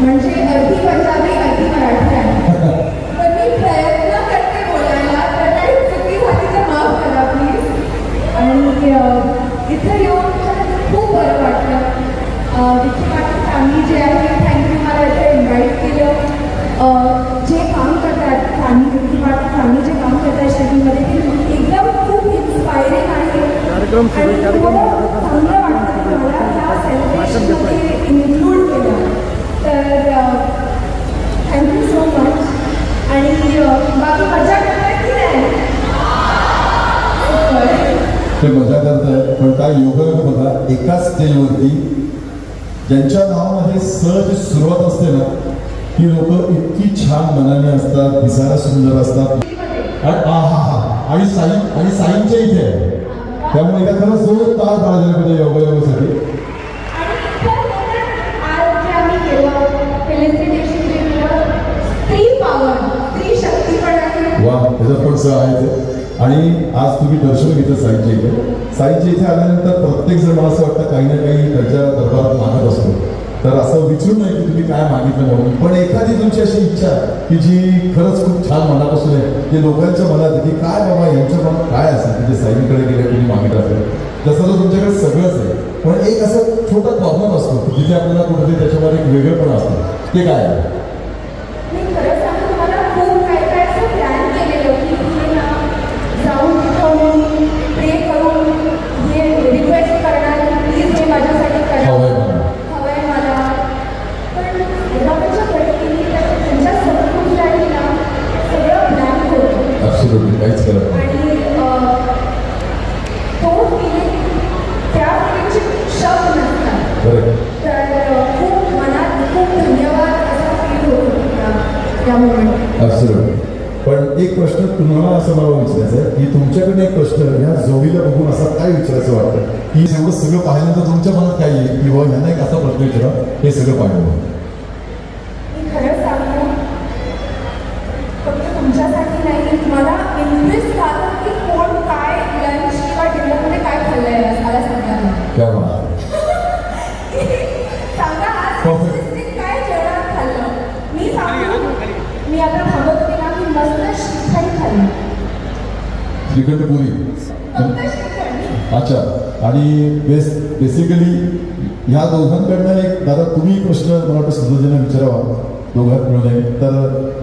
म्हणजे अर्धी पंजाबी योगायोग बघा एकाच स्टेजवरती ज्यांच्या नावामध्ये सहज सुरुवात असते ना ती लोक इतकी छान मनाने असतात दिसायला सुंदर असतात. हा हा. आणि साई आणि साईंच्या इथे आहे. त्यामुळे एका खरंच जोर ताळ पाहिजे पाहिजे योगायोगासाठी. वा त्याच्यात पण सह आहे ते. आणि आज तुम्ही दर्शन घेतलं साईच्या इथे. साईच्या इथे आल्यानंतर प्रत्येक जण मला असं वाटतं काही ना काही त्यांच्या दरबारात मागत असतो. तर असं विचारू नये की तुम्ही काय मागितलं म्हणून. पण एखादी तुमची अशी इच्छा की जी खरंच खूप छान मनापासून आहे की लोकांच्या मनात आहे की काय बाबा यांच्या मनात काय असेल की जे साईंकडे गेले तुम्ही मागितलं असेल. तसं तर तुमच्याकडे सगळंच आहे पण एक असं छोटा प्रॉब्लेम असतो जिथे आपल्याला कुठेतरी त्याच्यामध्ये एक वेगळेपणा असतं. ते काय आहे? तुम्हाला असं मला विचारायचं आहे की तुमच्याकडे एक प्रश्न ह्या जोडीला बघून असा काय विचारायचं वाटतं? की एवढं सगळं पाहिल्यानंतर तुमच्या मनात काय येईल? की बाबा ह्यांना एक असा प्रश्न विचारा हे सगळं पाहिलं. खरं सांगू? फक्त तुमच्यासाठी नाही मला इंटरेस्ट झालं की कोण काय लंच किंवा डिनरमध्ये काय खाल्लंय? मला सांगा. श्रीखंड खाल्ली श्रीखंड पुरी फक्त श्रीखंड अच्छा आणि बेस बेसिकली ह्या दोघांकडनं एक दादा तुम्ही प्रश्न मला वाटतं सदस्यांना विचारावा. दोघांत मिळून तर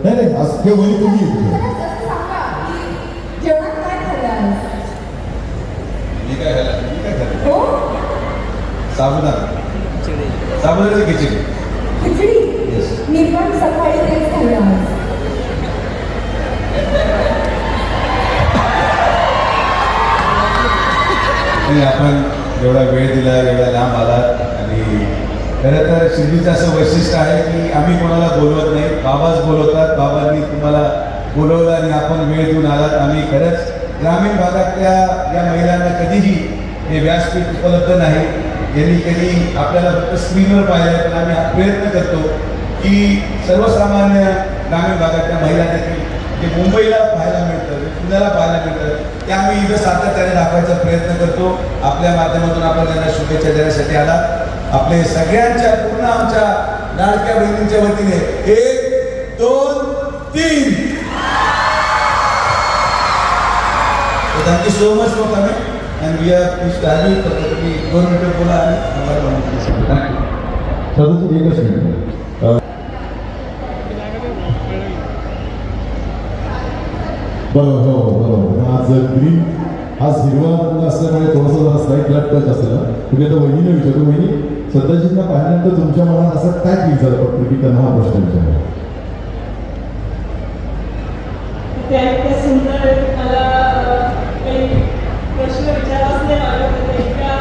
नाही नाही आज हे वही तुम्ही मला जसं सांगा की जेवणात आणि आपण एवढा वेळ दिला एवढा लांब आलात. आणि खरं तर शिर्डीचं असं वैशिष्ट्य आहे की आम्ही कोणाला बोलवत नाही बाबाच बोलवतात. बाबांनी तुम्हाला बोलवलं आणि आपण वेळ देऊन आलात. आम्ही खरंच ग्रामीण भागातल्या या महिलांना कधीही हे व्यासपीठ उपलब्ध नाही. यांनी कधी आपल्याला फक्त स्क्रीनवर पाहिलं पण आम्ही प्रयत्न करतो की सर्वसामान्य ग्रामीण भागातल्या महिला देखील जे मुंबईला पाहायला मिळतं पुण्याला पाहायला मिळतं ते आम्ही इथं सातत्याने दाखवायचा प्रयत्न करतो. आपल्या माध्यमातून आपण त्यांना शुभेच्छा देण्यासाठी आला. आपले सगळ्यांच्या पूर्ण आमच्या लाडक्या बहिणींच्या वतीने एक दोन तीन. Thank you so much for coming and we are तुम्ही दोन मिनिटं बोला आणि थँक्यू सदस्य एकच मिनिट अं, बरोबर हो बरोबर आज ग्रीन आज हिरवा रंग असल्यामुळे थोडंसं जरा स्लाईट ब्लॅक टच असेल. तुम्ही आता वहिनीने विचारतो वहिनी सध्याजींना पाहिल्यानंतर तुमच्या मनात असं काय फील झालं? फक्त की त्यांना हा प्रश्न विचारला त्या इतक्या सुंदर मला अ, काही प्रश्न विचारावाच नाही लागत होते इतक्या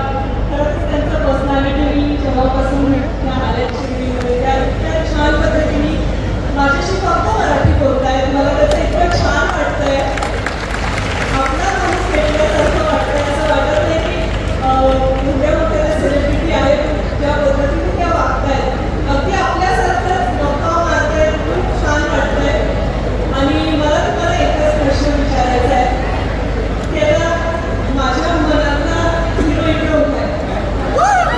खरंच त्यांचं पर्सनॅलिटी मी जेव्हापासून त्या आल्या शिर्डीमध्ये त्या इतक्या छान पद्धतीने माझ्याशी फक्त मराठी बोलतायत मला त्याचं इतकं छान वाटतंय आपला माणूस भेटल्यासारखं वाटतंय असं वाटत नाही की अ, मोठ्या मोठ्या सेलिब्रिटी आहेत ज्या पद्धतीने त्या वागतायत अगदी आपल्यासारखंच गप्पा मारतायत खूप छान वाटतंय आणि मला तुम्हाला एकच प्रश्न विचारायचा आहे की आता माझ्या मनातला हिरो इकडे उभा आहे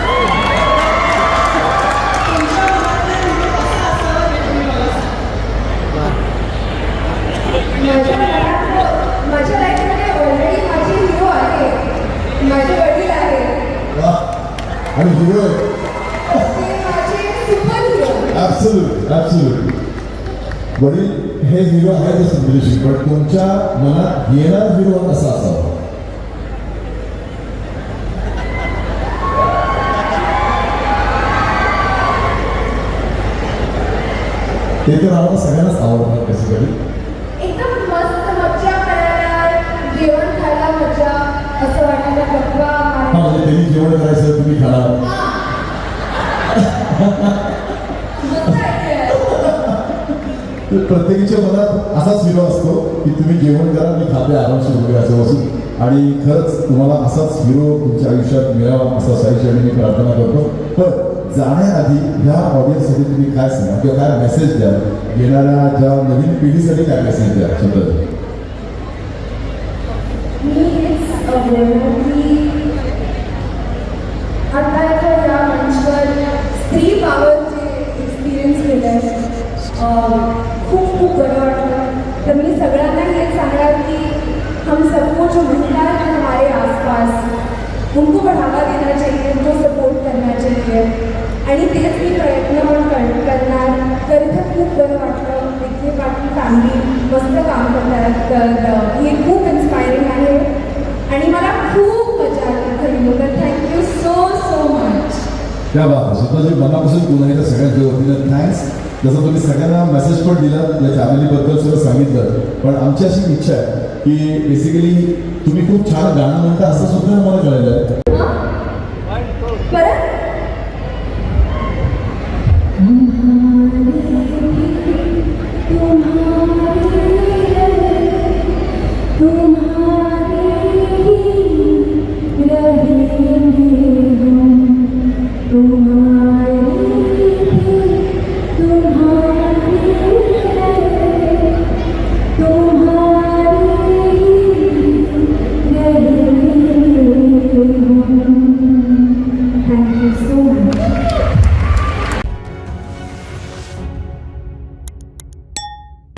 ते माझे सुपर हिरो ऍब्सोल्यूट ऍब्सोल्यूट वडील हे हिरो आहेतच तुमच्याशी पण तुमच्या मनात येणार हिरो असा असावा ते तर आम्हाला सगळ्यांनाच आवडतात. म्हणजे त्यांनी जेवण करायचं तुम्ही. तर प्रत्येकीच्या मनात असाच हिरो असतो की तुम्ही जेवण करा मी खाते आरामशीर वगैरे असं बसून. आणि खरंच तुम्हाला असाच हिरो तुमच्या आयुष्यात मिळावा असा साईच्या मी प्रार्थना करतो. पण जाण्याआधी ह्या ऑडियन्ससाठी तुम्ही काय सांगा? किंवा काय मेसेज द्या? येणाऱ्या ज्या नवीन पिढीसाठी काय मेसेज द्या? स्वतः उनको बढ़ावा देना चाहिए उनको सपोर्ट करना चाहिए आणि तेच मी प्रयत्न पण कर करणार. तर खूप बरं वाटलं. इथे बाकी फॅमिली मस्त काम करतात. तर हे खूप इन्स्पायरिंग आहे. आणि मला खूप मजा आली. इथे मुलं तर थँक्यू सो सो मच त्या बाबा स्वतःच्या मनापासून पुन्हा एकदा सगळ्यांच्या वतीनं थँक्स जसं तुम्ही सगळ्यांना मेसेज पण दिला या फॅमिलीबद्दल सुद्धा सांगितलं. पण आमची अशी इच्छा आहे की बेसिकली तुम्ही खूप छान गाणं म्हणता असं सुद्धा मला कळलं. आहे